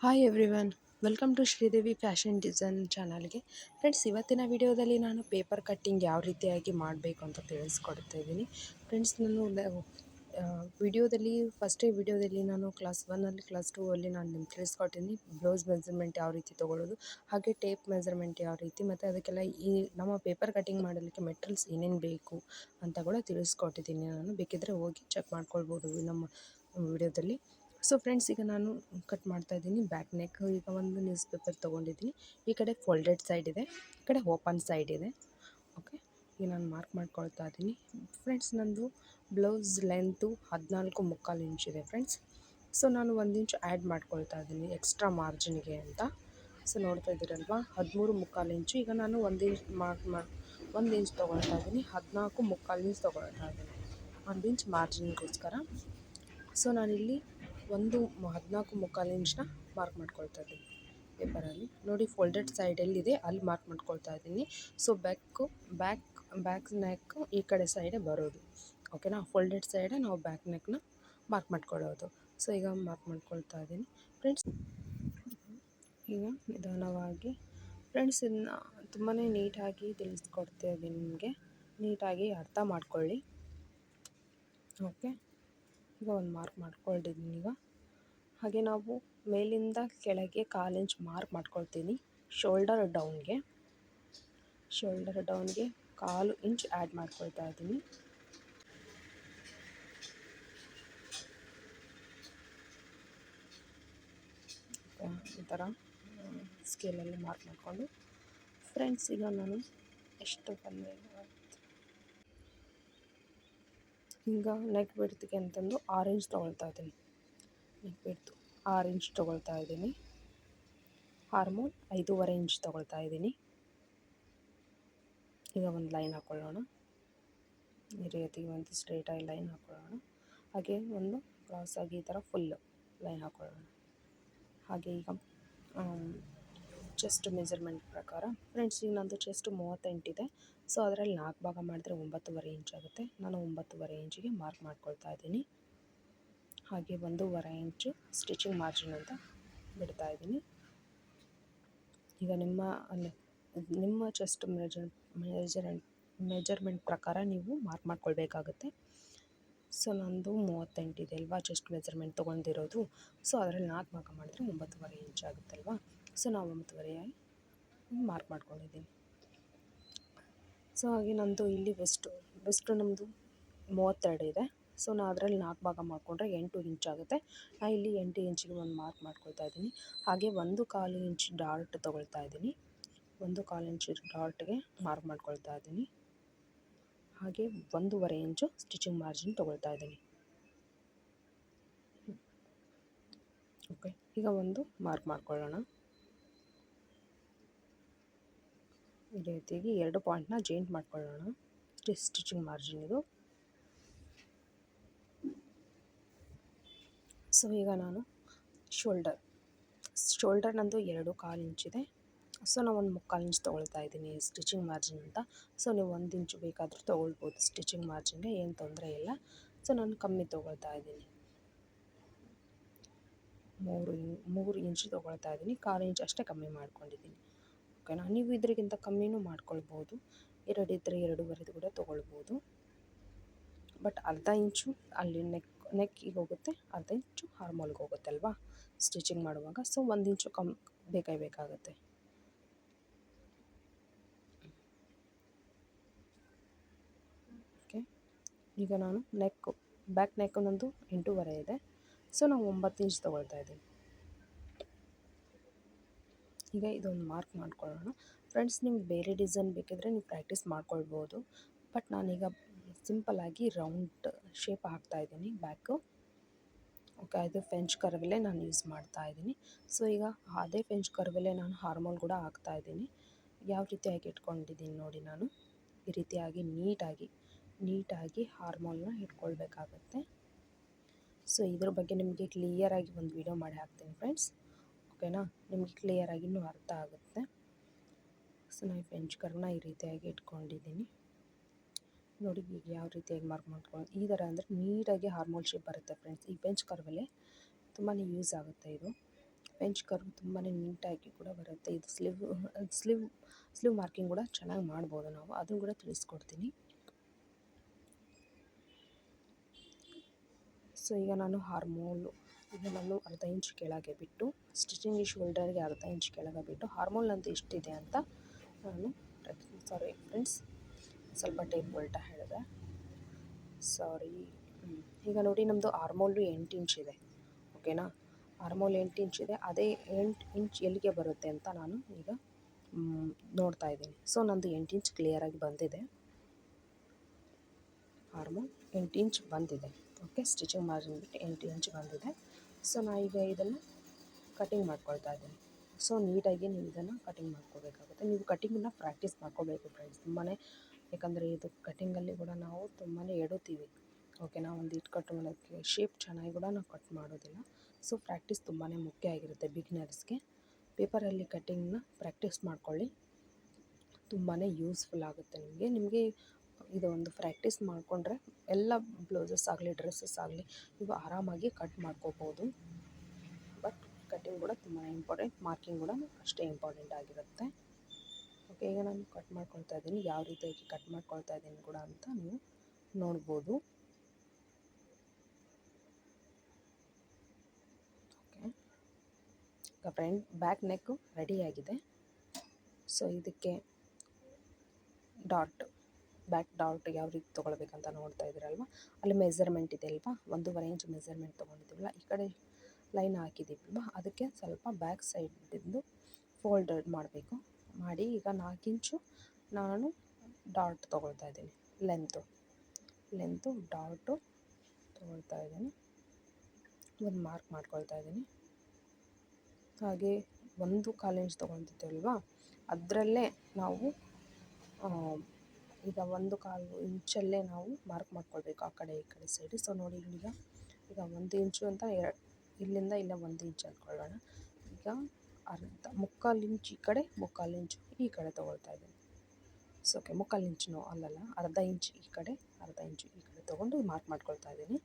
Hi everyone welcome to Sridevi fashion design ಚಾನಲ್ಗೆ friends ಇವತ್ತಿನ ವಿಡಿಯೋದಲ್ಲಿ ನಾನು ಪೇಪರ್ ಕಟ್ಟಿಂಗ್ ಯಾವ ರೀತಿಯಾಗಿ ಮಾಡಬೇಕು ಅಂತ ತಿಳಿಸ್ಕೊಡ್ತಾ ಇದ್ದೀನಿ. ಫ್ರೆಂಡ್ಸ್ ನಾನು ವಿಡಿಯೋದಲ್ಲಿ ಫಸ್ಟೇ ವಿಡಿಯೋದಲ್ಲಿ ನಾನು ಕ್ಲಾಸ್ ಒನ್ನಲ್ಲಿ ಕ್ಲಾಸ್ ಟೂ ಅಲ್ಲಿ ನಾನು ನಿಮ್ಗೆ ತಿಳಿಸ್ಕೊಟ್ಟಿದ್ದೀನಿ ಬ್ಲೌಸ್ ಮೆಜರ್ಮೆಂಟ್ ಯಾವ ರೀತಿ ತೊಗೊಳ್ಳೋದು, ಹಾಗೆ ಟೇಪ್ ಮೆಜರ್ಮೆಂಟ್ ಯಾವ ರೀತಿ, ಮತ್ತು ಅದಕ್ಕೆಲ್ಲ ಈ ನಮ್ಮ ಪೇಪರ್ ಕಟ್ಟಿಂಗ್ ಮಾಡಲಿಕ್ಕೆ ಮೆಟೀರಿಯಲ್ಸ್ ಏನೇನು ಬೇಕು ಅಂತ ಕೂಡ ತಿಳಿಸ್ಕೊಟ್ಟಿದ್ದೀನಿ ನಾನು. ಬೇಕಿದ್ದರೆ ಹೋಗಿ ಚೆಕ್ ಮಾಡ್ಕೊಳ್ಬೋದು ನಮ್ಮ ವಿಡಿಯೋದಲ್ಲಿ ಸೊ ಫ್ರೆಂಡ್ಸ್ ಈಗ ನಾನು ಕಟ್ ಮಾಡ್ತಾ ಇದ್ದೀನಿ ಬ್ಯಾಕ್ ನೆಕ್ ಈಗ ಒಂದು ನ್ಯೂಸ್ ಪೇಪರ್ ತೊಗೊಂಡಿದ್ದೀನಿ. ಈ ಕಡೆ ಫೋಲ್ಡೆಡ್ ಸೈಡ್ ಇದೆ, ಈ ಕಡೆ ಓಪನ್ ಸೈಡ್ ಇದೆ. ಓಕೆ ಈಗ ನಾನು ಮಾರ್ಕ್ ಮಾಡ್ಕೊಳ್ತಾ ಇದ್ದೀನಿ. ಫ್ರೆಂಡ್ಸ್ ನಂದು ಬ್ಲೌಸ್ ಲೆಂತು ಹದಿನಾಲ್ಕು ಮುಕ್ಕಾಲು ಇದೆ ಫ್ರೆಂಡ್ಸ್ ಸೊ ನಾನು ಒಂದು ಇಂಚ್ ಆ್ಯಡ್ ಮಾಡ್ಕೊಳ್ತಾ ಇದ್ದೀನಿ ಎಕ್ಸ್ಟ್ರಾ ಮಾರ್ಜಿನ್ಗೆ ಅಂತ. ಸೊ ನೋಡ್ತಾ ಇದ್ದೀರಲ್ವಾ? ಹದಿಮೂರು ಮುಕ್ಕಾಲು ಇಂಚು ಈಗ ನಾನು ಒಂದು ಇಂಚ್ ಮಾರ್ಕ್ ಮಾಡಿ ಒಂದು ಇಂಚ್ ತೊಗೊಳ್ತಾ ಇದ್ದೀನಿ. ಹದಿನಾಲ್ಕು ಮುಕ್ಕಾಲು ಇಂಚ್ ತೊಗೊಳ್ತಾ ಇದ್ದೀನಿ. ಒಂದು ಇಂಚ್ ಮಾರ್ಜಿನ್ಗೋಸ್ಕರ ಸೊ ನಾನಿಲ್ಲಿ ಒಂದು ಹದಿನಾಲ್ಕು ಮುಕ್ಕಾಲು ಇಂಚನ್ನ ಮಾರ್ಕ್ ಮಾಡ್ಕೊಳ್ತಾ ಇದ್ದೀನಿ ಪೇಪರಲ್ಲಿ ನೋಡಿ ಫೋಲ್ಡೆಡ್ ಸೈಡ್ ಎಲ್ಲಿದೆ ಅಲ್ಲಿ ಮಾರ್ಕ್ ಮಾಡ್ಕೊಳ್ತಾ ಇದ್ದೀನಿ. So back back back neck ಈ ಕಡೆ ಸೈಡೇ ಬರೋದು. ಓಕೆನಾ ಫೋಲ್ಡೆಡ್ ಸೈಡೇ ನಾವು ಬ್ಯಾಕ್ ನೆಕ್ನ ಮಾರ್ಕ್ ಮಾಡ್ಕೊಳ್ಳೋದು. ಸೊ ಈಗ ಮಾರ್ಕ್ ಮಾಡ್ಕೊಳ್ತಾ ಇದ್ದೀನಿ. ಫ್ರೆಂಡ್ಸ್ ಈಗ ನಿಧಾನವಾಗಿ. ಫ್ರೆಂಡ್ಸ್ ಇದನ್ನ ತುಂಬಾ ನೀಟಾಗಿ ತಿಳಿಸ್ಕೊಡ್ತಾ ಇದ್ದೀನಿ ನಿಮಗೆ. ನೀಟಾಗಿ ಅರ್ಥ ಮಾಡ್ಕೊಳ್ಳಿ. ಓಕೆ ಈಗ ಒಂದು ಮಾರ್ಕ್ ಮಾಡ್ಕೊಂಡಿದ್ದೀನಿ ಈಗ. ಹಾಗೆ ನಾವು ಮೇಲಿಂದ ಕೆಳಗೆ ಕಾಲು ಇಂಚ್ ಮಾರ್ಕ್ ಮಾಡ್ಕೊಳ್ತೀನಿ. ಶೋಲ್ಡರ್ ಡೌನ್ಗೆ ಶೋಲ್ಡರ್ ಡೌನ್ಗೆ ಕಾಲು ಇಂಚ್ ಆ್ಯಡ್ ಮಾಡ್ಕೊಳ್ತಾ ಇದ್ದೀನಿ. ಈ ಥರ ಸ್ಕೇಲಲ್ಲಿ ಮಾರ್ಕ್ ಮಾಡಿಕೊಂಡು. ಫ್ರೆಂಡ್ಸ್ ಈಗ ನಾನು ಎಷ್ಟು ಬಂದೆ ಈಗ ನೆಕ್ ಬಿಡ್ತಿಗೆ ಅಂತಂದು ಆರೆಂಜ್ ತೊಗೊಳ್ತಾ ಇದ್ದೀನಿ. ನೆಕ್ ಬಿಡ್ತು ಆರೆಂಜ್ ತೊಗೊಳ್ತಾ ಇದ್ದೀನಿ. ಹಾರ್ಮೋನ್ ಐದೂವರೆ ಇಂಚ್ ತೊಗೊಳ್ತಾ ಇದ್ದೀನಿ. ಈಗ ಒಂದು ಲೈನ್ ಹಾಕ್ಕೊಳ್ಳೋಣ ಈ ರೀತಿ ಒಂದು ಸ್ಟ್ರೇಟಾಗಿ ಲೈನ್ ಹಾಕ್ಕೊಳ್ಳೋಣ ಹಾಗೆ ಒಂದು ಕ್ರಾಸಾಗಿ ಈ ಥರ ಫುಲ್ಲು ಲೈನ್ ಹಾಕ್ಕೊಳ್ಳೋಣ ಹಾಗೆ ಈಗ ಚೆಸ್ಟ್ ಮೆಜರ್ಮೆಂಟ್ ಪ್ರಕಾರ. ಫ್ರೆಂಡ್ಸ್ ಈಗ ನಂದು ಚೆಸ್ಟ್ ಮೂವತ್ತೆಂಟಿದೆ ಸೊ, ಅದರಲ್ಲಿ ನಾಲ್ಕು ಭಾಗ ಮಾಡಿದ್ರೆ ಒಂಬತ್ತುವರೆ ಇಂಚ್ ಆಗುತ್ತೆ. ನಾನು ಒಂಬತ್ತುವರೆ ಇಂಚಿಗೆ ಮಾರ್ಕ್ ಮಾಡ್ಕೊಳ್ತಾ ಇದ್ದೀನಿ. ಹಾಗೆ ಒಂದೂವರೆ ಇಂಚು ಸ್ಟಿಚಿಂಗ್ ಮಾರ್ಜಿನ್ ಅಂತ ಬಿಡ್ತಾ ಇದ್ದೀನಿ. ಈಗ ನಿಮ್ಮ ನಿಮ್ಮ ಚೆಸ್ಟ್ ಮೆಜರ್ ಮೆಜರೆಂಟ್ ಮೆಜರ್ಮೆಂಟ್ ಪ್ರಕಾರ ನೀವು ಮಾರ್ಕ್ ಮಾಡ್ಕೊಳ್ಬೇಕಾಗುತ್ತೆ. ಸೊ, ನಂದು ಮೂವತ್ತೆಂಟಿದೆ ಅಲ್ವಾ, ಚೆಸ್ಟ್ ಮೆಜರ್ಮೆಂಟ್ ತೊಗೊಂಡಿರೋದು. ಸೊ, ಅದರಲ್ಲಿ ನಾಲ್ಕು ಭಾಗ ಮಾಡಿದ್ರೆ ಒಂಬತ್ತುವರೆ ಇಂಚ್ ಆಗುತ್ತಲ್ವಾ? ಸೊ, ನಾವು ಒಂಬತ್ತುವರೆ ಮಾರ್ಕ್ ಮಾಡ್ಕೊಂಡಿದ್ದೀನಿ ಸೊ ಹಾಗೆ ನಮ್ಮದು ಇಲ್ಲಿ ವೆಸ್ಟು ವೆಸ್ಟು ನಮ್ಮದು ಮೂವತ್ತೆರಡು ಇದೆ. ಸೊ ನಾನು ಅದರಲ್ಲಿ ನಾಲ್ಕು ಭಾಗ ಮಾಡಿಕೊಂಡ್ರೆ ಎಂಟು ಇಂಚ್ ಆಗುತ್ತೆ. ನಾನು ಇಲ್ಲಿ ಎಂಟು ಇಂಚಿಗೆ ಒಂದು ಮಾರ್ಕ್ ಮಾಡ್ಕೊಳ್ತಾ ಇದ್ದೀನಿ. ಹಾಗೆ ಒಂದು ಕಾಲು ಇಂಚ್ ಡಾರ್ಟ್ ತೊಗೊಳ್ತಾ ಇದ್ದೀನಿ. ಒಂದು ಕಾಲು ಇಂಚ್ ಡಾರ್ಟ್ಗೆ ಮಾರ್ಕ್ ಮಾಡ್ಕೊಳ್ತಾ ಇದ್ದೀನಿ. ಹಾಗೆ ಒಂದೂವರೆ ಇಂಚು ಸ್ಟಿಚಿಂಗ್ ಮಾರ್ಜಿನ್ ತೊಗೊಳ್ತಾ ಇದ್ದೀನಿ. ಓಕೆ ಈಗ ಒಂದು ಮಾರ್ಕ್ ಮಾಡ್ಕೊಳ್ಳೋಣ. ರೀತಿಯಾಗಿ ಎರಡು ಪಾಯಿಂಟ್ನ ಜಾಯಿಂಟ್ ಮಾಡ್ಕೊಳ್ಳೋಣ. ಸ್ಟಿಚಿಂಗ್ ಮಾರ್ಜಿನ್ ಇದು. ಸೊ ಈಗ ನಾನು ಶೋಲ್ಡರ್ ಶೋಲ್ಡರ್ ನಂದು ಎರಡು ಕಾಲು ಇಂಚಿದೆ ಸೊ ನಾನು ಒಂದು ಮುಕ್ಕಾಲು ಇಂಚ್ ತೊಗೊಳ್ತಾ ಇದ್ದೀನಿ ಸ್ಟಿಚಿಂಗ್ ಮಾರ್ಜಿನ್ ಅಂತ. ಸೊ ನೀವು ಒಂದು ಇಂಚು ಬೇಕಾದರೂ ತೊಗೊಳ್ಬೋದು ಸ್ಟಿಚಿಂಗ್ ಮಾರ್ಜಿನ್ಗೆ ಏನು ತೊಂದರೆ ಇಲ್ಲ. ಸೊ ನಾನು ಕಮ್ಮಿ ತೊಗೊಳ್ತಾ ಇದ್ದೀನಿ. ಮೂರು ಮೂರು ಇಂಚು ತೊಗೊಳ್ತಾ ಇದ್ದೀನಿ. ಕಾಲು ಇಂಚ್ ಅಷ್ಟೇ ಕಮ್ಮಿ ಮಾಡ್ಕೊಂಡಿದ್ದೀನಿ. ಓಕೆನಾ ನೀವು ಇದರಿಗಿಂತ ಕಮ್ಮಿನೂ ಮಾಡ್ಕೊಳ್ಬೋದು. ಎರಡು ಇದ್ದರೆ ಎರಡೂವರೆದು ಕೂಡ ತೊಗೊಳ್ಬೋದು. ಬಟ್ ಅರ್ಧ ಇಂಚು ಅಲ್ಲಿ ನೆಕ್ ನೆಕ್ಕಿಗೆ ಹೋಗುತ್ತೆ. ಅರ್ಧ ಇಂಚು ಹಾರ್ಮೋಲ್ಗೆ ಹೋಗುತ್ತೆ ಅಲ್ವಾ? ಸ್ಟಿಚಿಂಗ್ ಮಾಡುವಾಗ. ಸೊ ಒಂದು ಇಂಚು ಕಮ್ ಬೇಕೇ ಬೇಕಾಗುತ್ತೆ. ಓಕೆ ಈಗ ನಾನು ನೆಕ್ಕು, ಬ್ಯಾಕ್ ನೆಕ್ಕು ನಂದು ಎಂಟೂವರೆ ಇದೆ. ಸೊ ನಾವು ಒಂಬತ್ತು ಇಂಚ್ ತೊಗೊಳ್ತಾ ಇದ್ದೀನಿ ಈಗ ಇದೊಂದು ಮಾರ್ಕ್ ಮಾಡ್ಕೊಳ್ಳೋಣ. ಫ್ರೆಂಡ್ಸ್ ನಿಮ್ಗೆ ಬೇರೆ ಡಿಸೈನ್ ಬೇಕಿದ್ರೆ ನೀವು ಪ್ರಾಕ್ಟೀಸ್ ಮಾಡ್ಕೊಳ್ಬೋದು. ಬಟ್ ನಾನೀಗ ಸಿಂಪಲ್ಲಾಗಿ ರೌಂಡ್ ಶೇಪ್ ಹಾಕ್ತಾ ಇದ್ದೀನಿ ಬ್ಯಾಕು ಓಕೆ ಅದು ಫ್ರೆಂಚ್ ಕರ್ವಲ್ಲೇ ನಾನು ಯೂಸ್ ಮಾಡ್ತಾ ಇದ್ದೀನಿ. ಸೊ ಈಗ ಅದೇ ಫ್ರೆಂಚ್ ಕರ್ವಲ್ಲೇ ನಾನು ಹಾರ್ಮೋನ್ ಕೂಡ ಹಾಕ್ತಾ ಇದ್ದೀನಿ. ಯಾವ ರೀತಿಯಾಗಿ ಇಟ್ಕೊಂಡಿದ್ದೀನಿ ನೋಡಿ ನಾನು. ಈ ರೀತಿಯಾಗಿ ನೀಟಾಗಿ ನೀಟಾಗಿ ಹಾರ್ಮೋನ್ನ ಇಟ್ಕೊಳ್ಬೇಕಾಗತ್ತೆ. ಸೊ ಇದ್ರ ಬಗ್ಗೆ ನಿಮಗೆ ಕ್ಲಿಯರಾಗಿ ಒಂದು ವಿಡಿಯೋ ಮಾಡಿ ಹಾಕ್ತೀನಿ ಫ್ರೆಂಡ್ಸ್ ಓಕೆನಾ? ನಿಮಗೆ ಕ್ಲಿಯರಾಗಿ ಇನ್ನೂ ಅರ್ಥ ಆಗುತ್ತೆ. ಸೊ ನಾನು ಫ್ರೆಂಚ್ ಕರ್ವ್ನ ಈ ರೀತಿಯಾಗಿ ಇಟ್ಕೊಂಡಿದ್ದೀನಿ. ನೋಡಿ, ಈಗ ಯಾವ ರೀತಿಯಾಗಿ ಮಾರ್ಕ್ ಮಾಡ್ಕೊಂಡು ಈ ಥರ ಅಂದರೆ ನೀಟಾಗಿ ಹಾರ್ಮೋಲ್ ಶೇಪ್ ಬರುತ್ತೆ ಫ್ರೆಂಡ್ಸ್ ಈ ಬೆಂಚ್ ಕರ್ವಲ್ಲಿ ತುಂಬಾ ಯೂಸ್ ಆಗುತ್ತೆ ಇದು. ಬೆಂಚ್ ಕರ್ವ್ ತುಂಬಾ ನೀಟಾಗಿ ಕೂಡ ಬರುತ್ತೆ. ಇದು ಸ್ಲೀವ್ ಸ್ಲೀವ್ ಸ್ಲೀವ್ ಮಾರ್ಕಿಂಗ್ ಕೂಡ ಚೆನ್ನಾಗಿ ಮಾಡ್ಬೋದು ನಾವು. ಅದನ್ನು ಕೂಡ ತಿಳಿಸ್ಕೊಡ್ತೀನಿ. ಸೊ ಈಗ ನಾನು ಹಾರ್ಮೋಲು ಈಗ ನಾನು ಅರ್ಧ ಇಂಚ್ ಕೆಳಗೆ ಬಿಟ್ಟು ಸ್ಟಿಚಿಂಗ್ ಶೋಲ್ಡರ್ಗೆ ಅರ್ಧ ಇಂಚ್ ಕೆಳಗೆ ಬಿಟ್ಟು ಹಾರ್ಮೋಲ್ ಅಂತ ಎಷ್ಟಿದೆ ಅಂತ ನಾನು ಸಾರಿ ಫ್ರೆಂಡ್ಸ್ ಸ್ವಲ್ಪ ಟೇಪ್ ಉಲ್ಟಾ ಹೇಳಿದೆ. ಸಾರಿ ಈಗ ನೋಡಿ ನಮ್ಮದು ಆರ್ಮೋಲು ಎಂಟು ಇಂಚ್ ಇದೆ. ಓಕೆನಾ ಆರ್ಮೋಲ್ ಎಂಟು ಇಂಚ್ ಇದೆ. ಅದೇ ಎಂಟು ಇಂಚ್ ಎಲ್ಲಿಗೆ ಬರುತ್ತೆ ಅಂತ ನಾನು ಈಗ ನೋಡ್ತಾ ಇದ್ದೀನಿ. ಸೊ ನಂದು ಎಂಟು ಇಂಚ್ ಕ್ಲಿಯರಾಗಿ ಬಂದಿದೆ. ಆರ್ಮೋಲ್ ಎಂಟು ಇಂಚ್ ಬಂದಿದೆ. ಓಕೆ ಸ್ಟಿಚಿಂಗ್ ಮಾರ್ಜಿನ್ ಬಿಟ್ಟು ಎಂಟು ಇಂಚ್ ಬಂದಿದೆ. ಸೊ ನಾ ಈಗ ಇದನ್ನು ಕಟಿಂಗ್ ಮಾಡ್ಕೊಳ್ತಾ ಇದ್ದೀನಿ. ಸೊ ನೀಟಾಗಿ ನೀವು ಇದನ್ನು ಕಟಿಂಗ್ ಮಾಡ್ಕೋಬೇಕಾಗುತ್ತೆ. ನೀವು ಕಟಿಂಗನ್ನ ಪ್ರಾಕ್ಟೀಸ್ ಮಾಡ್ಕೋಬೇಕು ಫ್ರೆಂಡ್ಸ್ ತುಂಬಾ ಯಾಕಂದರೆ ಇದು ಕಟಿಂಗಲ್ಲಿ ಕೂಡ ನಾವು ತುಂಬಾ ಎಡುತ್ತೀವಿ ಓಕೆ ನಾವು ಒಂದು ಇಟ್ಟು ಕಟ್ ಶೇಪ್ ಚೆನ್ನಾಗಿ ಕೂಡ ನಾವು ಕಟ್ ಮಾಡೋದಿಲ್ಲ. ಸೊ ಪ್ರಾಕ್ಟೀಸ್ ತುಂಬಾ ಮುಖ್ಯ ಆಗಿರುತ್ತೆ ಬಿಗ್ನರ್ಸ್ಗೆ ಪೇಪರಲ್ಲಿ ಕಟಿಂಗ್ನ ಪ್ರಾಕ್ಟೀಸ್ ಮಾಡ್ಕೊಳ್ಳಿ. ತುಂಬಾ ಯೂಸ್ಫುಲ್ ಆಗುತ್ತೆ ನಿಮಗೆ. ನಿಮಗೆ ಇದು ಒಂದು ಪ್ರಾಕ್ಟೀಸ್ ಮಾಡಿಕೊಂಡ್ರೆ ಎಲ್ಲ ಬ್ಲೌಸಸ್ ಆಗಲಿ ಡ್ರೆಸ್ಸಸ್ ಆಗಲಿ ನೀವು ಆರಾಮಾಗಿ ಕಟ್ ಮಾಡ್ಕೋಬೋದು. ಬಟ್ ಕಟ್ಟಿಂಗ್ ಕೂಡ ತುಂಬಾ ಇಂಪಾರ್ಟೆಂಟ್ ಮಾರ್ಕಿಂಗ್ ಕೂಡ ಅಷ್ಟೇ ಇಂಪಾರ್ಟೆಂಟ್ ಆಗಿರುತ್ತೆ. ಓಕೆ ಈಗ ನಾನು ಕಟ್ ಮಾಡ್ಕೊಳ್ತಾ ಇದ್ದೀನಿ. ಯಾವ ರೀತಿಯಾಗಿ ಕಟ್ ಮಾಡ್ಕೊಳ್ತಾ ಇದ್ದೀನಿ ಕೂಡ ಅಂತ ನೀವು ನೋಡ್ಬೋದು. ಓಕೆ ಈಗ ಬ್ಯಾಕ್ ನೆಕ್ಕು ರೆಡಿಯಾಗಿದೆ ಸೊ ಇದಕ್ಕೆ ಡಾಟ್ ಬ್ಯಾಕ್ ಡಾಟ್ ಯಾವ ರೀತಿ ತೊಗೊಳ್ಬೇಕಂತ ನೋಡ್ತಾ ಇದ್ದೀರಲ್ವ? ಅಲ್ಲಿ ಮೆಸರ್ಮೆಂಟ್ ಇದೆ ಅಲ್ವಾ? ಒಂದೂವರೆ ಇಂಚ್ ಮೆಸರ್ಮೆಂಟ್ ತೊಗೊಂಡಿದ್ದೀವಲ್ಲ, ಈ ಕಡೆ ಲೈನ್ ಹಾಕಿದ್ದೀವಲ್ವ? ಅದಕ್ಕೆ ಸ್ವಲ್ಪ ಬ್ಯಾಕ್ ಸೈಡಿಂದು ಫೋಲ್ಡ್ ಮಾಡಬೇಕು. ಮಾಡಿ ಈಗ ನಾಲ್ಕು ಇಂಚು ನಾನು ಡಾಟ್ ತೊಗೊಳ್ತಾ ಇದ್ದೀನಿ. ಲೆಂತು ಲೆಂತು ಡಾಟು ತೊಗೊಳ್ತಾ ಇದ್ದೀನಿ. ಒಂದು ಮಾರ್ಕ್ ಮಾಡ್ಕೊಳ್ತಾ ಇದ್ದೀನಿ. ಹಾಗೆ ಒಂದು ಕಾಲು ಇಂಚ್ ತೊಗೊತಿದ್ದೀವಲ್ವ ಅದರಲ್ಲೇ ನಾವು ಈಗ ಒಂದು ಕಾಲು ಇಂಚಲ್ಲೇ ನಾವು ಮಾರ್ಕ್ ಮಾಡ್ಕೊಳ್ಬೇಕು ಆ ಕಡೆ ಈ ಕಡೆ ಸೈಡು ಸೊ ನೋಡಿ ಈಗ ಈಗ ಒಂದು ಇಂಚು ಅಂತ ಇಲ್ಲಿಂದ ಇಲ್ಲ ಒಂದು ಇಂಚು ಅಂದ್ಕೊಳ್ಳೋಣ ಈಗ ಅರ್ಧ, ಮುಕ್ಕಾಲು ಇಂಚು ಈ ಕಡೆ, ಮುಕ್ಕಾಲು ಇಂಚು ಈ ಕಡೆ ತೊಗೊಳ್ತಾ ಇದ್ದೀನಿ. ಸೊ ಓಕೆ ಮುಕ್ಕಾಲು ಇಂಚು ಅಲ್ಲಲ್ಲ, ಅರ್ಧ ಇಂಚ್ ಈ ಕಡೆ, ಅರ್ಧ ಇಂಚು ಈ ಕಡೆ ತೊಗೊಂಡು ಮಾರ್ಕ್ ಮಾಡ್ಕೊಳ್ತಾ ಇದ್ದೀನಿ.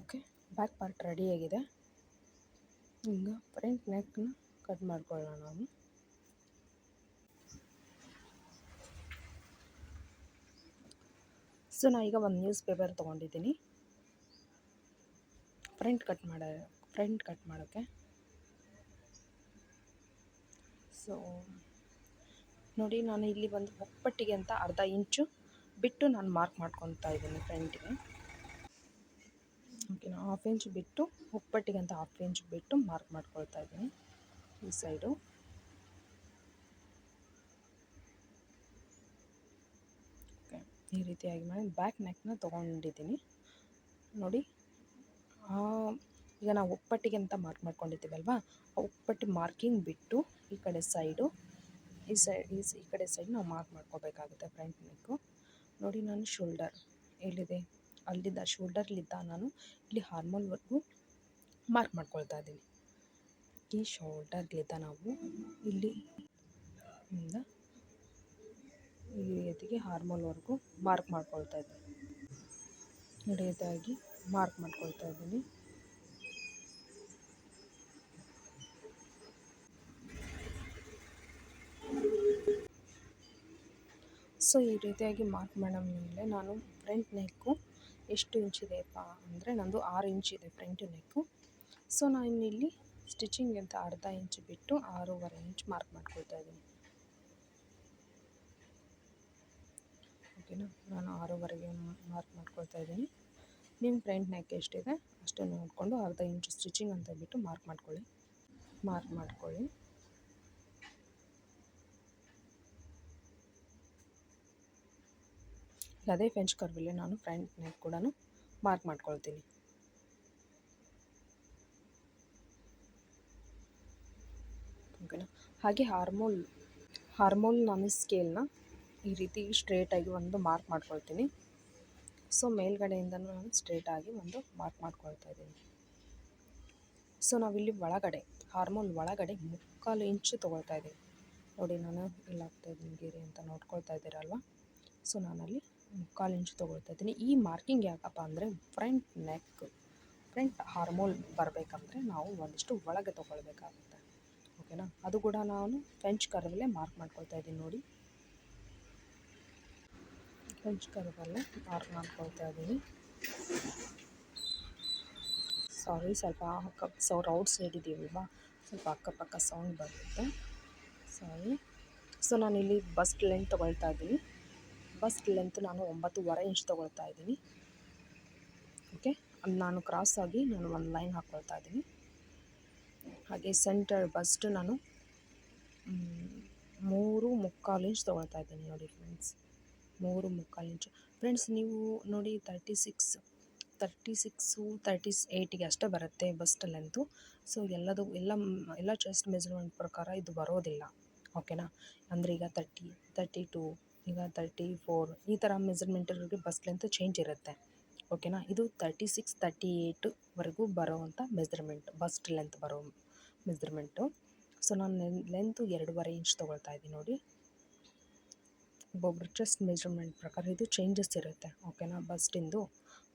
ಓಕೆ ಬ್ಯಾಕ್ ಪಾರ್ಟ್ ರೆಡಿಯಾಗಿದೆ ಈಗ ಫ್ರಂಟ್ ನೆಕ್ನ ಕಟ್ ಮಾಡ್ಕೊಳ್ಳೋಣ ನಾವು ಸೊ ನಾನು ಈಗ ಒಂದು ನ್ಯೂಸ್ ಪೇಪರ್ ತೊಗೊಂಡಿದ್ದೀನಿ. ಫ್ರಂಟ್ ಕಟ್ ಮಾಡ ಫ್ರಂಟ್ ಕಟ್ ಮಾಡೋಕ್ಕೆ ಸೊ ನೋಡಿ ನಾನು ಇಲ್ಲಿ ಬಂದು ಒಪ್ಪಟ್ಟಿಗೆ ಅಂತ ಅರ್ಧ ಇಂಚು ಬಿಟ್ಟು ನಾನು ಮಾರ್ಕ್ ಮಾಡ್ಕೊತಾ ಇದ್ದೀನಿ ಫ್ರಂಟಿಗೆ ಓಕೆನಾ ಹಾಫ್ ಇಂಚ್ ಬಿಟ್ಟು ಒಪ್ಪಟ್ಟಿಗೆ ಅಂತ ಹಾಫ್ ಇಂಚ್ ಬಿಟ್ಟು ಮಾರ್ಕ್ ಮಾಡ್ಕೊಳ್ತಾ ಇದ್ದೀನಿ. ಈ ಸೈಡು. ಈ ರೀತಿಯಾಗಿ ಮಾಡಿ ಬ್ಯಾಕ್ ನೆಕ್ನ ತೊಗೊಂಡಿದ್ದೀನಿ. ನೋಡಿ ಈಗ ನಾವು ಒಪ್ಪಟ್ಟಿಗೆ ಅಂತ ಮಾರ್ಕ್ ಮಾಡ್ಕೊಂಡಿದ್ದೀವಲ್ವಾ ಆ ಮಾರ್ಕಿಂಗ್ ಬಿಟ್ಟು ಈ ಕಡೆ ಸೈಡು ಈ ಸೈಡ್ ಈ ಈ ಕಡೆ ಸೈಡ್ ನಾವು ಮಾರ್ಕ್ ಮಾಡ್ಕೋಬೇಕಾಗುತ್ತೆ ಫ್ರಂಟ್ ನೆಕ್ಕು ನೋಡಿ, ನಾನು ಶೋಲ್ಡರ್ ಎಲ್ಲಿದೆ? ಅಲ್ಲಿದ್ದ ಶೋಲ್ಡರ್ಲಿದ್ದ ನಾನು ಇಲ್ಲಿ ಹಾರ್ಮೋನ್ವರೆಗೂ ಮಾರ್ಕ್ ಮಾಡ್ಕೊಳ್ತಾ ಇದ್ದೀನಿ. ಈ ಶೋಲ್ಡರ್ಲಿದ್ದ ನಾವು ಇಲ್ಲಿ ಇಂದ ರೀತಿಗೆ ಹಾರ್ಮೋನ್ವರೆಗೂ ಮಾರ್ಕ್ ಮಾಡ್ಕೊಳ್ತಾ ಇದ್ದೀನಿ ರೀತಿಯಾಗಿ ಮಾರ್ಕ್ ಮಾಡ್ಕೊಳ್ತಾ ಇದ್ದೀನಿ. ಸೊ ಈ ರೀತಿಯಾಗಿ ಮಾರ್ಕ್ ಮಾಡೋ ಮೇಲೆ ನಾನು ಫ್ರಂಟ್ ನೆಕ್ಕು ಎಷ್ಟು ಇಂಚಿದೆಯಪ್ಪ ಅಂದರೆ ನಂದು ಆರು ಇದೆ ಫ್ರಂಟ್ ನೆಕ್ಕು ಸೊ ನಾನು ಇಲ್ಲಿ ಸ್ಟಿಚಿಂಗ್ ಅಂತ ಅರ್ಧ ಇಂಚ್ ಬಿಟ್ಟು ಆರೂವರೆ ಇಂಚ್ ಮಾರ್ಕ್ ಮಾಡ್ಕೊಳ್ತಾ ಇದ್ದೀನಿ. ಓಕೆನಾ ನಾನು ಆರೂವರೆಗೆ ಮಾರ್ಕ್ ಮಾಡ್ಕೊಳ್ತಾ ಇದ್ದೀನಿ. ನಿಮ್ಮ ಫ್ರಂಟ್ ನೆಕ್ ಎಷ್ಟಿದೆ? ಅಷ್ಟು ನೋಡಿಕೊಂಡು ಅರ್ಧ ಇಂಚ್ ಸ್ಟಿಚಿಂಗ್ ಅಂತ ಬಿಟ್ಟು ಮಾರ್ಕ್ ಮಾಡ್ಕೊಳ್ಳಿ. ಮಾರ್ಕ್ ಮಾಡ್ಕೊಳ್ಳಿ. ಅದೇ ಫೆಂಚ್ ಕರ್ವಲ್ಲಿ ನಾನು ಫ್ರಂಟ್ ನೆಕ್ ಕೂಡ ಮಾರ್ಕ್ ಮಾಡ್ಕೊಳ್ತೀನಿ ಓಕೆನಾ ಹಾಗೆ ಹಾರ್ಮೋಲ್ ಹಾರ್ಮೋಲ್ ನಾನು ಸ್ಕೇಲ್ನ ಈ ರೀತಿ ಸ್ಟ್ರೇಟಾಗಿ ಒಂದು ಮಾರ್ಕ್ ಮಾಡ್ಕೊಳ್ತೀನಿ. ಸೊ ಮೇಲ್ಗಡೆಯಿಂದನೂ ನಾನು ಸ್ಟ್ರೇಟಾಗಿ ಒಂದು ಮಾರ್ಕ್ ಮಾಡ್ಕೊಳ್ತಾ ಇದ್ದೀನಿ. ಸೊ ನಾವಿಲ್ಲಿ ಒಳಗಡೆ ಹಾರ್ಮೋಲ್ ಒಳಗಡೆ ಮುಕ್ಕಾಲು ಇಂಚು ತೊಗೊಳ್ತಾ ಇದ್ದೀನಿ. ನೋಡಿ, ನಾನು ಇಲ್ಲಾಗ್ತಾ ಇದ್ದೀನಿ ಗಿರಿ ಅಂತ ನೋಡ್ಕೊಳ್ತಾ ಇದ್ದೀರಲ್ವ? ಸೊ ನಾನಲ್ಲಿ ಮುಕ್ಕಾಲು ಇಂಚು ತೊಗೊಳ್ತಾ ಇದ್ದೀನಿ. ಈ ಮಾರ್ಕಿಂಗ್ ಯಾಕಪ್ಪ ಅಂದರೆ ಫ್ರಂಟ್ ನೆಕ್ ಫ್ರಂಟ್ ಹಾರ್ಮೋಲ್ ಬರಬೇಕಂದ್ರೆ ನಾವು ಒಂದಿಷ್ಟು ಒಳಗೆ ತೊಗೊಳ್ಬೇಕಾಗುತ್ತೆ. ಓಕೆನಾ? ಅದು ಕೂಡ ನಾನು ಫ್ರೆಂಚ್ ಕರ್ವಲ್ಲೇ ಮಾರ್ಕ್ ಮಾಡ್ಕೊಳ್ತಾ ಇದ್ದೀನಿ ನೋಡಿ. ಫ್ರೆಂಚ್ ಕರ್ವಲ್ಲೇ ಮಾರ್ಕ್ ಮಾಡ್ಕೊಳ್ತಾ ಇದ್ದೀನಿ. ಸಾರಿ ಸ್ವಲ್ಪ ಅಕ್ಕ ಸೌ ಔಟ್ ಸೈಡ್ ಇದೀವಲ್ವಾ ಸ್ವಲ್ಪ ಅಕ್ಕಪಕ್ಕ ಸೌಂಡ್ ಬರುತ್ತೆ. ಸಾರಿ ಸೊ ನಾನಿಲ್ಲಿ ಬಸ್ ಲೆಂತ್ ತೊಗೊಳ್ತಾ ಇದ್ದೀನಿ. ಬಸ್ ಲೆಂತ್ ನಾನು ಒಂಬತ್ತುವರೆ ಇಂಚ್ ತೊಗೊಳ್ತಾ ಇದ್ದೀನಿ. ಓಕೆ ನಾನು ಕ್ರಾಸ್ ಆಗಿ ನಾನು ಒಂದು ಲೈನ್ ಹಾಕ್ಕೊಳ್ತಾ ಇದ್ದೀನಿ. ಹಾಗೆ ಸೆಂಟರ್ ಬಸ್ಟ್ ನಾನು ಮೂರು ಮುಕ್ಕಾಲು ಇಂಚ್ ತೊಗೊಳ್ತಾ ಇದ್ದೀನಿ ನೋಡಿ ಫ್ರೆಂಡ್ಸ್ ಮೂರು ಮುಕ್ಕಾಲು ಇಂಚು ಫ್ರೆಂಡ್ಸ್ ನೀವು ನೋಡಿ thirty six thirty six thirty ಏಯ್ಟಿಗೆ ಅಷ್ಟೇ ಬರುತ್ತೆ ಬಸ್ಟ್ ಲೆಂತು ಸೊ ಎಲ್ಲದು, ಎಲ್ಲ ಎಲ್ಲ ಚೆಸ್ಟ್ ಮೆಜರ್ಮೆಂಟ್ ಪ್ರಕಾರ ಇದು ಬರೋದಿಲ್ಲ. ಓಕೆನಾ ಅಂದರೆ ಈಗ ತರ್ಟಿ ತರ್ಟಿ ಟು ಈಗ ತರ್ಟಿ ಫೋರ್ ಈ ಥರ ಮೆಜರ್ಮೆಂಟಲ್ಲಿ ಬಸ್ ಲೆಂತ್ ಚೇಂಜ್ ಇರುತ್ತೆ. ಓಕೆನಾ? ಇದು ತರ್ಟಿ ಸಿಕ್ಸ್ ತರ್ಟಿ ಏಯ್ಟ್ವರೆಗೂ ಬರೋವಂಥ ಮೆಜರ್ಮೆಂಟ್ ಬಸ್ಟ್ ಲೆಂತ್ ಬರೋ ಮೆಜರ್ಮೆಂಟು ಸೊ ನಾನು ಲೆಂತು ಎರಡೂವರೆ ಇಂಚ್ ತೊಗೊಳ್ತಾ ಇದ್ದೀನಿ ನೋಡಿ. ಒಬ್ಬೊಬ್ರು ಚೆಸ್ಟ್ ಮೆಜರ್ಮೆಂಟ್ ಪ್ರಕಾರ ಇದು ಚೇಂಜಸ್ ಇರುತ್ತೆ, ಓಕೆನಾ? ಬಸ್ಟಿಂದು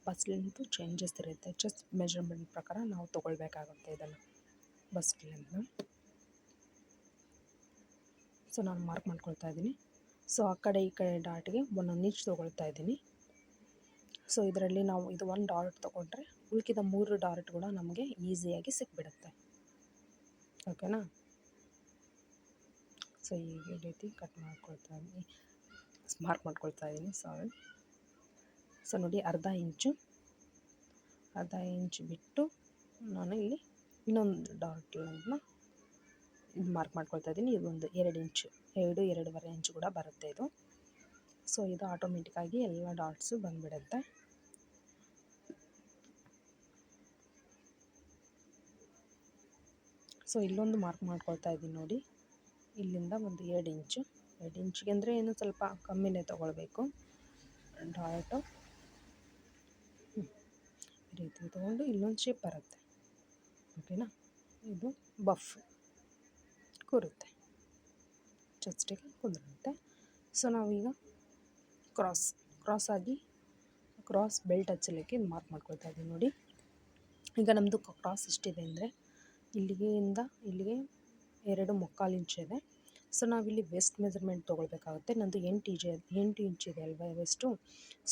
ಬಸ್ಟ್ ಲೆಂತು ಚೇಂಜಸ್ ಇರುತ್ತೆ. ಚೆಸ್ಟ್ ಮೆಜರ್ಮೆಂಟ್ ಪ್ರಕಾರ ನಾವು ತೊಗೊಳ್ಬೇಕಾಗುತ್ತೆ ಇದನ್ನು ಬಸ್ಟ್ ಲೆಂತ್ನ ಸೊ ನಾನು ಮಾರ್ಕ್ ಮಾಡ್ಕೊಳ್ತಾ ಇದ್ದೀನಿ. ಸೊ ಆ ಕಡೆ ಈ ಕಡೆ ಡಾಟ್ಗೆ ಒಂದೊಂದು ಇಂಚ್ ತೊಗೊಳ್ತಾ ಇದ್ದೀನಿ. ಸೊ ಇದರಲ್ಲಿ ನಾವು ಇದು ಒಂದು ಡಾಟ್ ತೊಗೊಂಡ್ರೆ ಉಳ್ಕಿದ ಮೂರು ಡಾಟ್ ಕೂಡ ನಮಗೆ ಈಸಿಯಾಗಿ ಸಿಕ್ಬಿಡುತ್ತೆ. ಓಕೆನಾ ಸೊ ಈ ರೀತಿ ಕಟ್ ಮಾಡ್ಕೊಳ್ತಾ ಇದ್ದೀನಿ. ಮಾರ್ಕ್ ಮಾಡ್ಕೊಳ್ತಾ ಇದ್ದೀನಿ ಸಾರಿ ಸೊ ನೋಡಿ ಅರ್ಧ ಇಂಚು. ಅರ್ಧ ಇಂಚು ಬಿಟ್ಟು ನಾನು ಇಲ್ಲಿ ಇನ್ನೊಂದು ಡಾಟ್ನ ಇದು ಮಾರ್ಕ್ ಮಾಡ್ಕೊಳ್ತಾ ಇದ್ದೀನಿ. ಇದೊಂದು ಎರಡು ಇಂಚು, ಎರಡು, ಎರಡೂವರೆ ಇಂಚು ಕೂಡ ಬರುತ್ತೆ ಇದು. ಸೊ ಇದು ಆಟೋಮೆಟಿಕ್ಕಾಗಿ ಎಲ್ಲ ಡಾಟ್ಸು ಬಂದುಬಿಡುತ್ತೆ. ಸೊ ಇಲ್ಲೊಂದು ಮಾರ್ಕ್ ಮಾಡ್ಕೊಳ್ತಾ ಇದ್ದೀನಿ ನೋಡಿ. ಇಲ್ಲಿಂದ ಒಂದು ಎರಡು ಇಂಚು. ಎರಡು ಇಂಚಿಗೆ ಅಂದರೆ ಏನು ಸ್ವಲ್ಪ ಕಮ್ಮಿನೇ ತೊಗೊಳ್ಬೇಕು. ಡಾಟು ಈ ರೀತಿ ತೊಗೊಂಡು ಇಲ್ಲೊಂದು ಶೇಪ್ ಬರುತ್ತೆ. ಓಕೆನಾ ಇದು ಬಫ್ ಕೂರುತ್ತೆ. ಚೆಸ್ಟಿಗೆ ಕುದುರುತ್ತೆ ಸೊ ನಾವೀಗ ಕ್ರಾಸ್ ಕ್ರಾಸ್ ಆಗಿ ಕ್ರಾಸ್ ಬೆಲ್ಟ್ ಹಚ್ಚಲಿಕ್ಕೆ ಮಾರ್ಕ್ ಮಾಡ್ಕೊಳ್ತಾ ಇದ್ದೀವಿ ನೋಡಿ. ಈಗ ನಮ್ಮದು ಕ್ರಾಸ್ ಎಷ್ಟಿದೆ ಅಂದರೆ ಇಲ್ಲಿಗೆಯಿಂದ ಇಲ್ಲಿಗೆ ಎರಡು ಮುಕ್ಕಾಲು ಇಂಚ್ ಇದೆ. ಸೊ ನಾವಿಲ್ಲಿ ವೆಸ್ಟ್ ಮೆಜರ್ಮೆಂಟ್ ತೊಗೊಳ್ಬೇಕಾಗುತ್ತೆ. ನಂದು ಎಂಟು ಇಂಚ್ ಎಂಟು ಇಂಚು ಇದೆ ಅಲ್ವಾ ವೆಸ್ಟು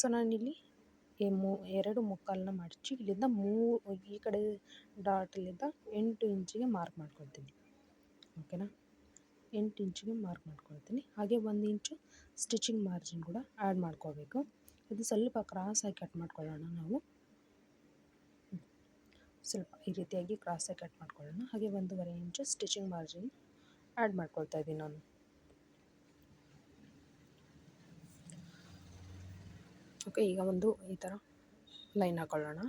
ಸೊ ನಾನಿಲ್ಲಿ ಮೂ, ಎರಡು ಮುಕ್ಕಾಲನ್ನ ಮಡಚಿ ಇಲ್ಲಿಂದ ಮೂ ಈ ಕಡೆ ಡಾಟಲ್ಲಿಂದ ಎಂಟು ಇಂಚಿಗೆ ಮಾರ್ಕ್ ಮಾಡ್ಕೊಳ್ತೀನಿ. ಓಕೆನಾ ಎಂಟು ಇಂಚಿಗೆ ಮಾರ್ಕ್ ಮಾಡ್ಕೊಳ್ತೀನಿ. ಹಾಗೆ ಒಂದು ಇಂಚು ಸ್ಟಿಚಿಂಗ್ ಮಾರ್ಜಿನ್ ಕೂಡ ಆ್ಯಡ್ ಮಾಡ್ಕೋಬೇಕು ಇದು ಸ್ವಲ್ಪ ಕ್ರಾಸಾಗಿ ಕಟ್ ಮಾಡ್ಕೊಳ್ಳೋಣ ನಾವು. ಸ್ವಲ್ಪ ಈ ರೀತಿಯಾಗಿ ಕ್ರಾಸಾಗಿ ಕಟ್ ಮಾಡ್ಕೊಳ್ಳೋಣ. ಹಾಗೆ ಒಂದೂವರೆ ಇಂಚು ಸ್ಟಿಚಿಂಗ್ ಮಾರ್ಜಿನ್ ಆ್ಯಡ್ ಮಾಡ್ಕೊಳ್ತಾ ಇದ್ದೀನಿ ನಾನು. ಓಕೆ ಈಗ ಒಂದು ಈ ಥರ ಲೈನ್ ಹಾಕೊಳ್ಳೋಣ.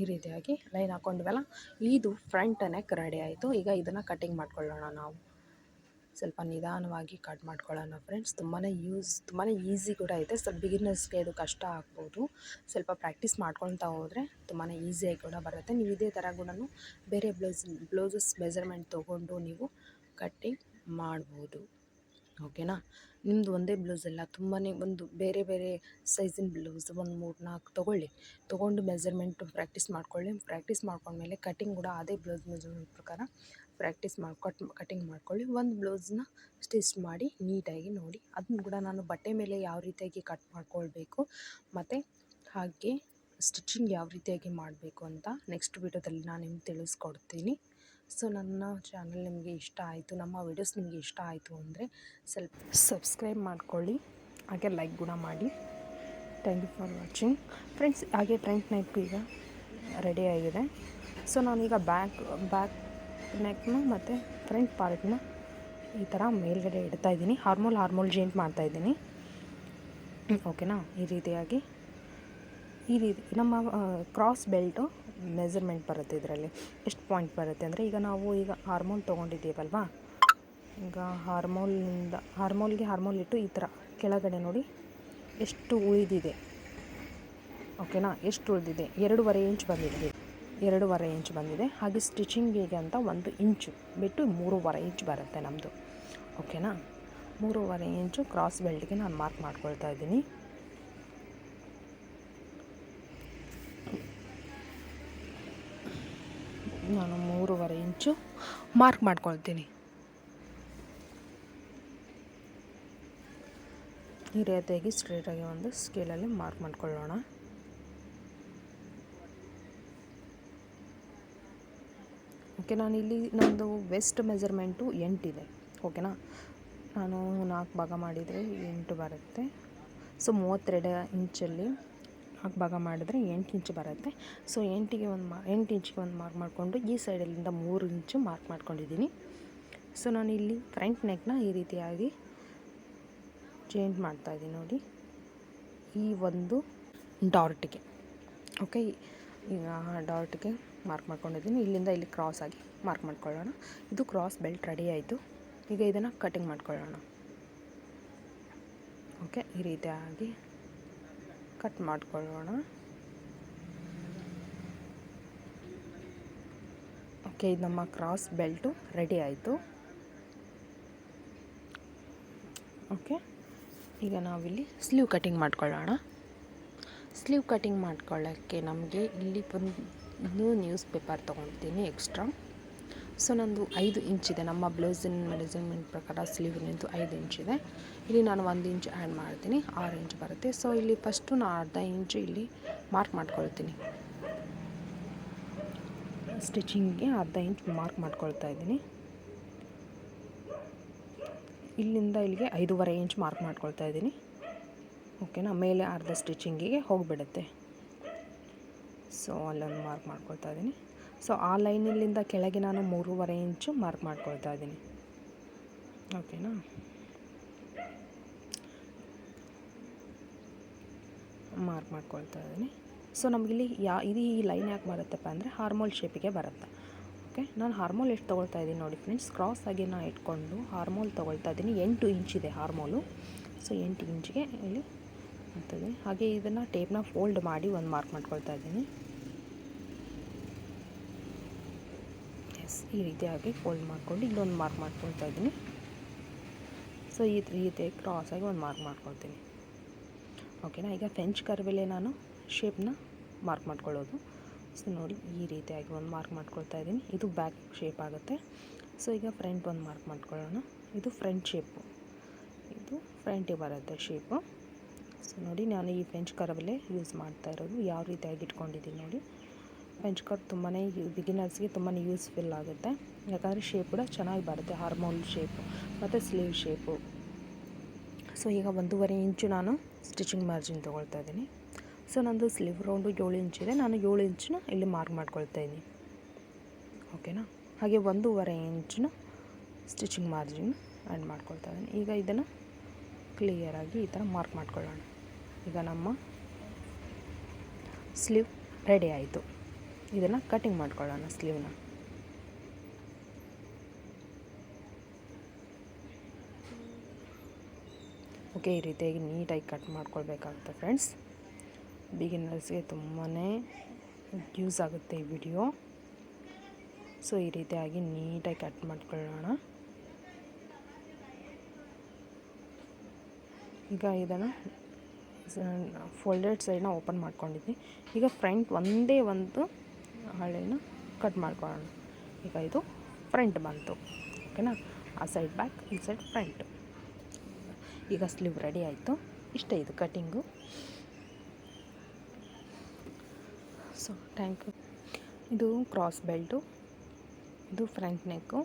ಈ ರೀತಿಯಾಗಿ ಲೈನ್ ಹಾಕ್ಕೊಂಡ್ವಲ್ಲ ಇದು ಫ್ರಂಟ್ ನೆಕ್ ರೆಡಿ ಆಯಿತು. ಈಗ ಇದನ್ನು ಕಟಿಂಗ್ ಮಾಡ್ಕೊಳ್ಳೋಣ ನಾವು. ಸ್ವಲ್ಪ ನಿಧಾನವಾಗಿ ಕಟ್ ಮಾಡ್ಕೊಳ್ಳೋಣ ಫ್ರೆಂಡ್ಸ್ ತುಂಬಾ ಯೂಸ್ ತುಂಬಾ ಈಸಿ ಕೂಡ ಇದೆ ಸ್ವಲ್ಪ ಬಿಗಿನರ್ಸ್ಗೆ ಇದು ಕಷ್ಟ ಆಗ್ಬೋದು. ಸ್ವಲ್ಪ ಪ್ರಾಕ್ಟೀಸ್ ಮಾಡ್ಕೊಳ್ತಾ ಹೋದರೆ ತುಂಬಾ ಈಸಿಯಾಗಿ ಕೂಡ ಬರುತ್ತೆ. ನೀವು ಇದೇ ಥರ ಕೂಡ ಬೇರೆ ಬ್ಲೌಸ್ ಬ್ಲೌಸಸ್ ಮೆಜರ್ಮೆಂಟ್ ತೊಗೊಂಡು ನೀವು ಕಟ್ಟಿಂಗ್ ಮಾಡ್ಬೋದು. ಓಕೆನಾ ನಿಮ್ಮದು ಒಂದೇ ಬ್ಲೌಸ್ ಅಲ್ಲ ತುಂಬಾ ಒಂದು ಬೇರೆ ಬೇರೆ ಸೈಜಿನ ಬ್ಲೌಸ್ ಒಂದು ಮೂರು ನಾಲ್ಕು ತೊಗೊಳ್ಳಿ. ತೊಗೊಂಡು ಮೆಜರ್ಮೆಂಟು ಪ್ರಾಕ್ಟೀಸ್ ಮಾಡ್ಕೊಳ್ಳಿ. ಪ್ರಾಕ್ಟೀಸ್ ಮಾಡ್ಕೊಂಡ್ಮೇಲೆ ಕಟಿಂಗ್ ಕೂಡ ಅದೇ ಬ್ಲೌಸ್ ಮೆಜರ್ಮೆಂಟ್ ಪ್ರಕಾರ ಪ್ರಾಕ್ಟೀಸ್ ಮಾಡಿ ಕಟ್ ಕಟಿಂಗ್ ಮಾಡ್ಕೊಳ್ಳಿ. ಒಂದು ಬ್ಲೌಸ್ನ ಸ್ಟಿಚ್ ಮಾಡಿ ನೀಟಾಗಿ ನೋಡಿ. ಅದನ್ನು ಕೂಡ ನಾನು ಬಟ್ಟೆ ಮೇಲೆ ಯಾವ ರೀತಿಯಾಗಿ ಕಟ್ ಮಾಡ್ಕೊಳ್ಬೇಕು, ಮತ್ತು ಹಾಗೆ ಸ್ಟಿಚಿಂಗ್ ಯಾವ ರೀತಿಯಾಗಿ ಮಾಡಬೇಕು ಅಂತ ನೆಕ್ಸ್ಟ್ ವೀಡಿಯೋದಲ್ಲಿ ನಾನು ನಿಮ್ಗೆ ತಿಳಿಸ್ಕೊಡ್ತೀನಿ. ಸೊ ನನ್ನ ಚಾನಲ್ ನಿಮಗೆ ಇಷ್ಟ ಆಯಿತು, ನಮ್ಮ ವಿಡಿಯೋಸ್ ನಿಮಗೆ ಇಷ್ಟ ಆಯಿತು ಅಂದರೆ ಸ್ವಲ್ಪ ಸಬ್ಸ್ಕ್ರೈಬ್ ಮಾಡ್ಕೊಳ್ಳಿ. ಹಾಗೆ ಲೈಕ್ ಕೂಡ ಮಾಡಿ. Thank you for watching friends ಹಾಗೆ ಫ್ರಂಟ್ ನೈಪ್ ಈಗ ರೆಡಿ ಆಗಿದೆ. ಸೊ ನಾನೀಗ ಬ್ಯಾಕ್ ಬ್ಯಾಕ್ ನೆಕ್ನ ಮತ್ತು ಫ್ರಂಟ್ ಪಾರ್ಟ್ನ ಈ ಥರ ಮೇಲ್ಗಡೆ ಇಡ್ತಾ ಇದ್ದೀನಿ. ಹಾರ್ಮೋಲ್ ಹಾರ್ಮೋಲ್ ಜೇಂಟ್ ಮಾಡ್ತಾಯಿದ್ದೀನಿ ಓಕೆನಾ? ಈ ರೀತಿಯಾಗಿ. ಈ ರೀತಿ ನಮ್ಮ ಕ್ರಾಸ್ ಬೆಲ್ಟು ಮೆಜರ್ಮೆಂಟ್ ಬರುತ್ತೆ ಇದರಲ್ಲಿ. ಎಷ್ಟು ಪಾಯಿಂಟ್ ಬರುತ್ತೆ ಅಂದರೆ ಈಗ ನಾವು ಈಗ ಹಾರ್ಮೋಲ್ ತೊಗೊಂಡಿದ್ದೀವಲ್ವಾ? ಈಗ ಹಾರ್ಮೋಲ್ನಿಂದ ಹಾರ್ಮೋಲ್ಗೆ ಹಾರ್ಮೋಲ್ ಇಟ್ಟು ಈ ಥರ ಕೆಳಗಡೆ ನೋಡಿ ಎಷ್ಟು ಉಳಿದಿದೆ. ಓಕೆನಾ? ಎಷ್ಟು ಉಳಿದಿದೆ? ಎರಡೂವರೆ ಇಂಚ್ ಬಂದಿದೆ. ಎರಡೂವರೆ ಇಂಚ್ ಬಂದಿದೆ. ಹಾಗೆ ಸ್ಟಿಚಿಂಗಿಗೆ ಅಂತ ಒಂದು ಇಂಚು ಬಿಟ್ಟು ಮೂರುವರೆ ಇಂಚ್ ಬರುತ್ತೆ ನಮ್ಮದು ಓಕೆನಾ ಮೂರುವರೆ ಇಂಚು ಕ್ರಾಸ್ ಬೆಲ್ಟ್ಗೆ ನಾನು ಮಾರ್ಕ್ ಮಾಡ್ಕೊಳ್ತಾ ಇದ್ದೀನಿ. ನಾನು ಮೂರುವರೆ ಇಂಚು ಮಾರ್ಕ್ ಮಾಡ್ಕೊಳ್ತೀನಿ. ಈ ರೀತಿಯಾಗಿ ಸ್ಟ್ರೇಟಾಗಿ ಒಂದು ಸ್ಕೇಲಲ್ಲಿ ಮಾರ್ಕ್ ಮಾಡ್ಕೊಳ್ಳೋಣ. ಓಕೆ ಇಲ್ಲಿ ನಮ್ಮದು ವೆಸ್ಟ್ ಮೆಜರ್ಮೆಂಟು ಎಂಟಿದೆ ಓಕೆನಾ ನಾನು ನಾಲ್ಕು ಭಾಗ ಮಾಡಿದರೆ ಎಂಟು ಬರುತ್ತೆ. ಸೊ ಮೂವತ್ತೆರಡು ಇಂಚಲ್ಲಿ ನಾಲ್ಕು ಭಾಗ ಮಾಡಿದ್ರೆ ಎಂಟು ಇಂಚು ಬರುತ್ತೆ. ಸೊ ಎಂಟಿಗೆ ಒಂದು ಮಾ, ಎಂಟು ಇಂಚಿಗೆ ಒಂದು ಮಾರ್ಕ್ ಮಾಡಿಕೊಂಡು ಈ ಸೈಡಲ್ಲಿಂದ ಮೂರು ಇಂಚು ಮಾರ್ಕ್ ಮಾಡ್ಕೊಂಡಿದ್ದೀನಿ. ಸೊ ನಾನು ಇಲ್ಲಿ ಫ್ರಂಟ್ ನೆಕ್ನ ಈ ರೀತಿಯಾಗಿ ಚೇಂಜ್ ಮಾಡ್ತಾಯಿದ್ದೀನಿ ನೋಡಿ. ಈ ಒಂದು ಡಾರ್ಟಿಗೆ ಓಕೆ ಈಗ ಡಾಟ್ಗೆ ಮಾರ್ಕ್ ಮಾಡ್ಕೊಂಡಿದ್ದೀನಿ. ಇಲ್ಲಿಂದ ಇಲ್ಲಿ ಕ್ರಾಸ್ ಆಗಿ ಮಾರ್ಕ್ ಮಾಡ್ಕೊಳ್ಳೋಣ. ಇದು ಕ್ರಾಸ್ ಬೆಲ್ಟ್ ರೆಡಿ ಆಯಿತು. ಈಗ ಇದನ್ನು ಕಟಿಂಗ್ ಮಾಡ್ಕೊಳ್ಳೋಣ. ಓಕೆ ಈ ರೀತಿಯಾಗಿ ಕಟ್ ಮಾಡ್ಕೊಳ್ಳೋಣ. ಓಕೆ ಇದು ನಮ್ಮ ಕ್ರಾಸ್ ಬೆಲ್ಟು ರೆಡಿ ಆಯಿತು. ಓಕೆ ಈಗ ನಾವಿಲ್ಲಿ ಸ್ಲೀವ್ ಕಟಿಂಗ್ ಮಾಡ್ಕೊಳ್ಳೋಣ. ಸ್ಲೀವ್ ಕಟಿಂಗ್ ಮಾಡ್ಕೊಳ್ಳೋಕ್ಕೆ ನಮಗೆ ಇಲ್ಲಿ ಒಂದು ನ್ಯೂಸ್ ಪೇಪರ್ ತೊಗೊಳ್ತೀನಿ ಎಕ್ಸ್ಟ್ರಾ. ಸೊ, ನಂದು ಐದು ಇಂಚಿದೆ ನಮ್ಮ ಬ್ಲೌಸಿನ ಮೆಜರ್ಮೆಂಟ್ ಪ್ರಕಾರ ಸ್ಲೀವ್ನದ್ದು ಐದು ಇಂಚಿದೆ ಇಲ್ಲಿ ನಾನು ಒಂದು ಇಂಚ್ ಆ್ಯಡ್ ಮಾಡ್ತೀನಿ. ಆರು ಇಂಚ್ ಬರುತ್ತೆ. ಸೊ, ಇಲ್ಲಿ ಫಸ್ಟು ನಾನು ಅರ್ಧ ಇಂಚು ಇಲ್ಲಿ ಮಾರ್ಕ್ ಮಾಡ್ಕೊಳ್ತೀನಿ. ಸ್ಟಿಚಿಂಗ್ಗೆ ಅರ್ಧ ಇಂಚ್ ಮಾರ್ಕ್ ಮಾಡ್ಕೊಳ್ತಾ ಇದ್ದೀನಿ. ಇಲ್ಲಿಂದ ಇಲ್ಲಿಗೆ ಐದೂವರೆ ಇಂಚ್ ಮಾರ್ಕ್ ಮಾಡ್ಕೊಳ್ತಾ ಇದ್ದೀನಿ. ಓಕೆನಾ ಮೇಲೆ ಅರ್ಧ ಸ್ಟಿಚಿಂಗಿಗೆ ಹೋಗಿಬಿಡುತ್ತೆ. ಸೊ ಅಲ್ಲೊಂದು ಮಾರ್ಕ್ ಮಾಡ್ಕೊಳ್ತಾ ಇದ್ದೀನಿ. ಸೊ ಆ ಲೈನಿಲ್ಲಿಂದ ಕೆಳಗೆ ನಾನು ಮೂರುವರೆ ಇಂಚು ಮಾರ್ಕ್ ಮಾಡ್ಕೊಳ್ತಾ ಇದ್ದೀನಿ. ಓಕೆನಾ ಮಾರ್ಕ್ ಮಾಡ್ಕೊಳ್ತಾ ಇದ್ದೀನಿ. ಸೊ ನಮಗಿಲ್ಲಿ ಯಾ, ಇದು ಈ ಲೈನ್ ಯಾಕೆ ಬರುತ್ತಪ್ಪ ಅಂದರೆ ಹಾರ್ಮೋಲ್ ಶೇಪಿಗೆ ಬರುತ್ತೆ. ಓಕೆ ನಾನು ಹಾರ್ಮೋಲ್ ಎಷ್ಟು ತೊಗೊಳ್ತಾ ಇದ್ದೀನಿ ನೋಡಿ ಫ್ರೆಂಡ್ಸ್ ಕ್ರಾಸ್ ಆಗಿ ನಾನು ಇಟ್ಕೊಂಡು ಹಾರ್ಮೋಲ್ ತೊಗೊಳ್ತಾ ಇದ್ದೀನಿ. ಎಂಟು ಇಂಚಿದೆ ಹಾರ್ಮೋಲು ಸೊ ಎಂಟು ಇಂಚಿಗೆ ಇಲ್ಲಿ ಮಾಡ್ತಾಯಿದ್ದೀನಿ ಹಾಗೆ ಇದನ್ನು ಟೇಪ್ನ ಫೋಲ್ಡ್ ಮಾಡಿ ಒಂದು ಮಾರ್ಕ್ ಮಾಡ್ಕೊಳ್ತಾ ಇದ್ದೀನಿ. ಎಸ್ ಈ ರೀತಿಯಾಗಿ ಫೋಲ್ಡ್ ಮಾಡಿಕೊಂಡು ಇಲ್ಲೊಂದು ಮಾರ್ಕ್ ಮಾಡ್ಕೊಳ್ತಾ ಇದ್ದೀನಿ. ಸೊ ಈ ರೀತಿ ಕ್ರಾಸಾಗಿ ಒಂದು ಮಾರ್ಕ್ ಮಾಡ್ಕೊಳ್ತೀನಿ. ಓಕೆನಾ ಈಗ ಫ್ರೆಂಚ್ ಕರ್ವೆಲೆ ನಾನು ಶೇಪ್ನ ಮಾರ್ಕ್ ಮಾಡ್ಕೊಳ್ಳೋದು. ಸೊ ನೋಡಿ, ಈ ರೀತಿಯಾಗಿ ಒಂದು ಮಾರ್ಕ್ ಮಾಡ್ಕೊಳ್ತಾ ಇದ್ದೀನಿ. ಇದು ಬ್ಯಾಕ್ ಶೇಪ್ ಆಗುತ್ತೆ. ಸೊ ಈಗ ಫ್ರಂಟ್ ಒಂದು ಮಾರ್ಕ್ ಮಾಡ್ಕೊಳ್ಳೋಣ. ಇದು ಫ್ರಂಟ್ ಶೇಪು ಇದು ಫ್ರಂಟಿಗೆ ಬರುತ್ತೆ ಶೇಪು ಸೊ ನೋಡಿ, ನಾನು ಈ ಫ್ರೆಂಚ್ ಕರ್ವಲ್ಲೇ ಯೂಸ್ ಮಾಡ್ತಾ ಇರೋದು. ಯಾವ ರೀತಿಯಾಗಿ ಇಟ್ಕೊಂಡಿದ್ದೀನಿ ನೋಡಿ. ಫ್ರೆಂಚ್ ಕರ್ ತುಂಬಾ ಬಿಗಿನರ್ಸ್ಗೆ ತುಂಬಾ ಯೂಸ್ಫುಲ್ ಆಗುತ್ತೆ. ಯಾಕಂದರೆ ಶೇಪ್ ಕೂಡ ಚೆನ್ನಾಗಿ ಬರುತ್ತೆ. ಹಾರ್ಮೋನ್ ಶೇಪು ಮತ್ತು ಸ್ಲೀವ್ ಶೇಪು ಸೊ ಈಗ ಒಂದೂವರೆ ಇಂಚು ನಾನು ಸ್ಟಿಚಿಂಗ್ ಮಾರ್ಜಿನ್ ತೊಗೊಳ್ತಾ ಇದ್ದೀನಿ. ಸೊ ನಂದು ಸ್ಲೀವ್ ರೌಂಡು ಏಳು ಇಂಚಿದೆ ನಾನು ಏಳು ಇಂಚನ್ನ ಇಲ್ಲಿ ಮಾರ್ಕ್ ಮಾಡ್ಕೊಳ್ತಾ ಇದ್ದೀನಿ. ಓಕೆನಾ ಹಾಗೆ ಒಂದೂವರೆ ಇಂಚನ್ನ ಸ್ಟಿಚಿಂಗ್ ಮಾರ್ಜಿನ್ ಆ್ಯಡ್ ಮಾಡ್ಕೊಳ್ತಾ ಇದ್ದೀನಿ. ಈಗ ಇದನ್ನು ಕ್ಲಿಯರಾಗಿ ಈ ಥರ ಮಾರ್ಕ್ ಮಾಡ್ಕೊಳ್ಳೋಣ. ಈಗ ನಮ್ಮ ಸ್ಲೀವ್ ರೆಡಿ ಆಯಿತು. ಇದನ್ನು ಕಟಿಂಗ್ ಮಾಡ್ಕೊಳ್ಳೋಣ ಸ್ಲೀವ್ನ. ಓಕೆ, ಈ ರೀತಿಯಾಗಿ ನೀಟಾಗಿ ಕಟ್ ಮಾಡ್ಕೊಳ್ಬೇಕಾಗುತ್ತೆ ಫ್ರೆಂಡ್ಸ್. ಬಿಗಿನರ್ಸ್ಗೆ ತುಂಬಾ ಯೂಸ್ ಆಗುತ್ತೆ ಈ ವಿಡಿಯೋ. ಸೊ, ಈ ರೀತಿಯಾಗಿ ನೀಟಾಗಿ ಕಟ್ ಮಾಡ್ಕೊಳ್ಳೋಣ. ಈಗ ಇದನ್ನು ಫೋಲ್ಡೆಡ್ ಸೈಡ್ನ ಓಪನ್ ಮಾಡ್ಕೊಂಡಿದ್ವಿ ಈಗ ಫ್ರಂಟ್ ಒಂದೇ ಒಂದು ಹಳೆನ ಕಟ್ ಮಾಡ್ಕೊಳ್ಳೋಣ. ಈಗ ಇದು ಫ್ರಂಟ್ ಬಂತು. ಓಕೆನಾ ಆ ಸೈಡ್ ಬ್ಯಾಕ್ ಈ ಸೈಡ್ ಫ್ರಂಟ್ ಈಗ ಸ್ಲೀವ್ ರೆಡಿ ಆಯಿತು. ಇಷ್ಟೇ ಇದು ಕಟ್ಟಿಂಗು ಸೊ ಥ್ಯಾಂಕ್ ಯು ಇದು ಕ್ರಾಸ್ ಬೆಲ್ಟು ಇದು ಫ್ರಂಟ್ ನೆಕ್ಕು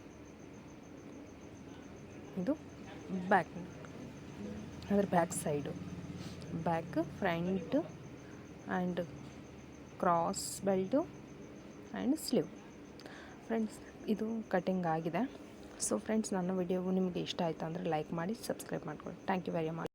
ಇದು ಬ್ಯಾಕ್ ಅದರ back side back front and cross belt and sleeve friends ಇದು ಕಟಿಂಗ್ ಆಗಿದೆ. ಸೊ ಫ್ರೆಂಡ್ಸ್ ನನ್ನ ವಿಡಿಯೋ ನಿಮಗೆ ಇಷ್ಟ ಆಯಿತು ಅಂದರೆ ಲೈಕ್ ಮಾಡಿ ಸಬ್ಸ್ಕ್ರೈಬ್ ಮಾಡ್ಕೊಳ್ಳಿ. Thank you very much